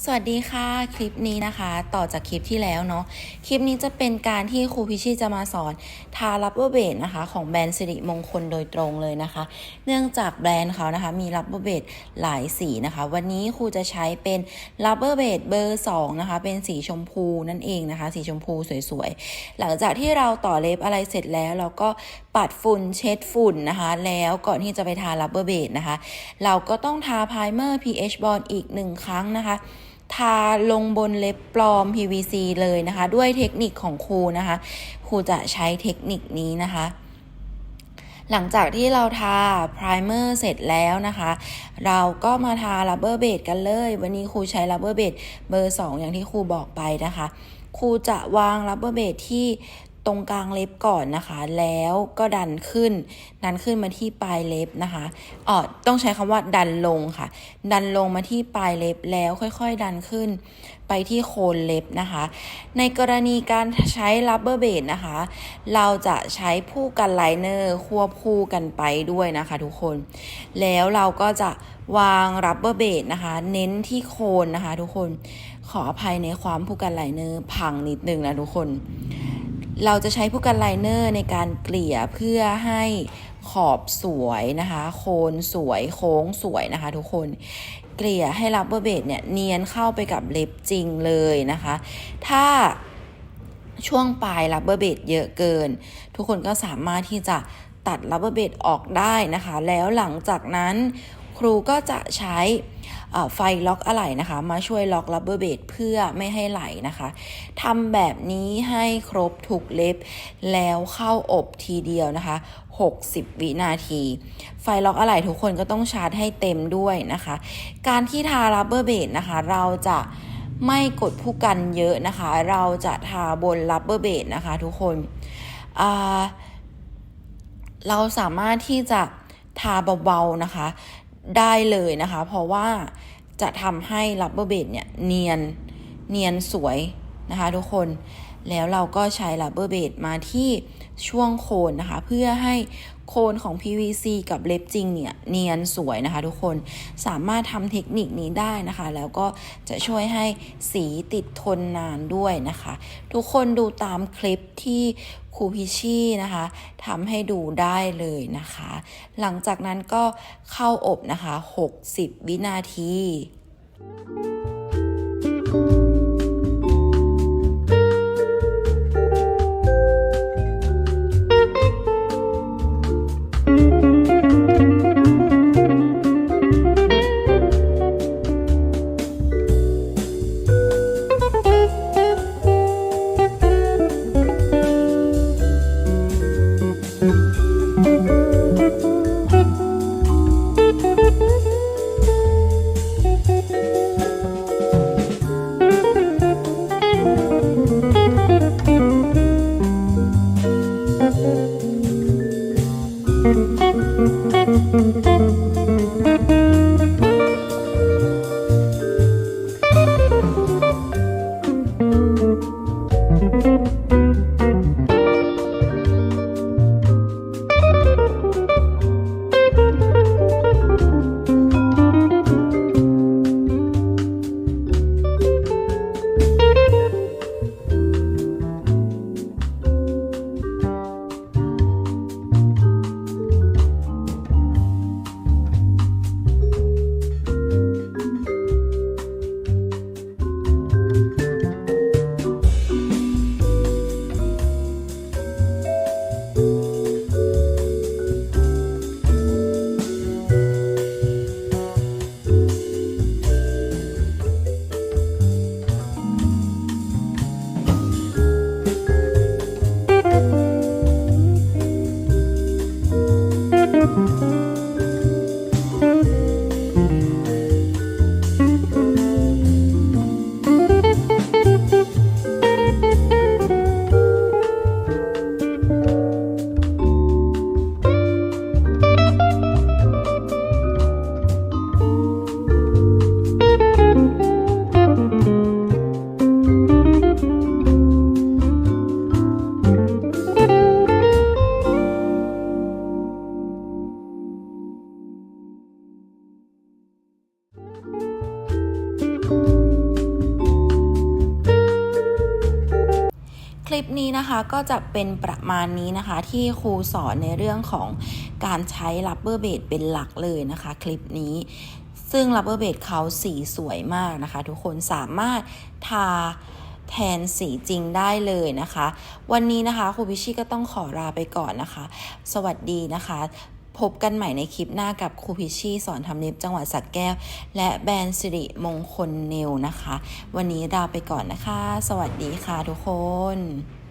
สวัสดีค่ะ คลิปนี้นะคะ ต่อจากคลิปที่แล้วเนาะคลิปนี้จะเป็นการที่ครูพิชี่จะมาสอนทารับเบอร์เบดนะคะ ของแบรนด์สิริมงคลโดยตรงเลยนะคะ เนื่องจากแบรนด์เขานะคะ มีรับเบอร์เบดหลายสีนะคะ วันนี้ครูจะใช้เป็นรับเบอร์เบดเบอร์2นะคะ เป็นสีชมพูนั่นเองนะคะ สีชมพูสวยๆ หลังจากที่เราต่อเล็บอะไรเสร็จแล้ว เราก็ปัดฝุ่นเช็ดฝุ่นนะคะ แล้วก่อนที่จะไปทารับเบอร์เบดนะคะ เราก็ต้องทาไพรเมอร์ pH bond อีกหนึ่งครั้งนะคะ ทาลงบนเล็บปลอม PVC เลยนะคะ ด้วยเทคนิคของครูนะคะ ครูจะใช้เทคนิคนี้นะคะ หลังจากที่เราทาไพรเมอร์เสร็จแล้วนะคะ เราก็มาทาลับเบอร์เบดกันเลย วันนี้ครูใช้ลับเบอร์เบดเบอร์ 2 อย่างที่ครูบอกไปนะคะครูจะวางรับเบอร์เบดที่ ตรงกลางเล็บก่อนนะคะ แล้วก็ดันขึ้น ดันขึ้นมาที่ปลายเล็บนะคะเออต้องใช้คำว่าดันลงค่ะ ดันลงมาที่ปลายเล็บแล้วค่อยๆ ดันขึ้น ไปที่โคนเล็บนะคะ ในกรณีการใช้รับเบอร์เบดนะคะ เราจะใช้ผู้กันไลเนอร์ควบคู่กันไปด้วยนะคะทุกคน แล้วเราก็จะวางรับเบอร์เบดนะคะ เน้นที่โคนนะคะ ทุกคน ขออภัยในความผู้กันไลเนอร์พังนิดนึงนะทุกคน เราจะใช้ผู้กันไลเนอร์ในการเกลี่ยเพื่อให้ขอบสวยนะคะ โคนสวยโค้งสวยนะคะ ทุกคนเกลี่ยให้รับเบอร์เบดเนี่ยเนียนเข้าไปกับเล็บจริงเลยนะคะ ถ้าช่วงปลายรับเบอร์เบดเยอะเกิน ทุกคนก็สามารถที่จะตัดรับเบอร์เบดออกได้นะคะ แล้วหลังจากนั้นครูก็จะใช้ ไฟล็อกอะไหล่นะคะ มาช่วยล็อกรับเบอร์เบดเพื่อไม่ให้ไหลนะคะทำแบบนี้ให้ครบทุกเล็บ แล้วเข้าอบทีเดียวนะคะ 60 วินาที ไฟล็อกอะไหล่ทุกคนก็ต้องชาร์จให้เต็มด้วยนะคะ การที่ทารับเบอร์เบดนะคะ เราจะไม่กดผู้กันเยอะนะคะ เราจะทาบนรับเบอร์เบดนะคะทุกคนเราสามารถที่จะทาเบาๆนะคะ ได้เลยนะคะ เพราะว่าจะทำให้รับเบอร์เบดเนี่ยเนียนเนียนสวยนะคะทุกคน แล้วเราก็ใช้รับเบอร์เบดมาที่ช่วงโคนนะคะ เพื่อให้โคนของ PVC กับเล็บจริงเนี่ยเนียนสวยนะคะทุกคนสามารถทำเทคนิคนี้ได้นะคะ แล้วก็จะช่วยให้สีติดทนนานด้วยนะคะ ทุกคนดูตามคลิปที่ครูพิชี่นะคะทำให้ดูได้เลยนะคะ หลังจากนั้นก็เข้าอบนะคะ 60 วินาทีค Música นี้นะคะก็จะเป็นประมาณนี้นะคะ ที่ครูสอนในเรื่องของการใช้รับเบอร์เบดเป็นหลักเลยนะคะ คลิปนี้ ซึ่งรับเบอร์เบดเขาสีสวยมากนะคะ ทุกคนสามารถทาแทนสีจริงได้เลยนะคะ วันนี้นะคะครูพิชชี่ก็ต้องขอลาไปก่อนนะคะ สวัสดีนะคะพบกันใหม่ในคลิปหน้ากับครูพิชชี่สอนทำเล็บจังหวัดสระแก้ว และแบรนด์สิริมงคลเนลนะคะ วันนี้ลาไปก่อนนะคะ สวัสดีค่ะทุกคน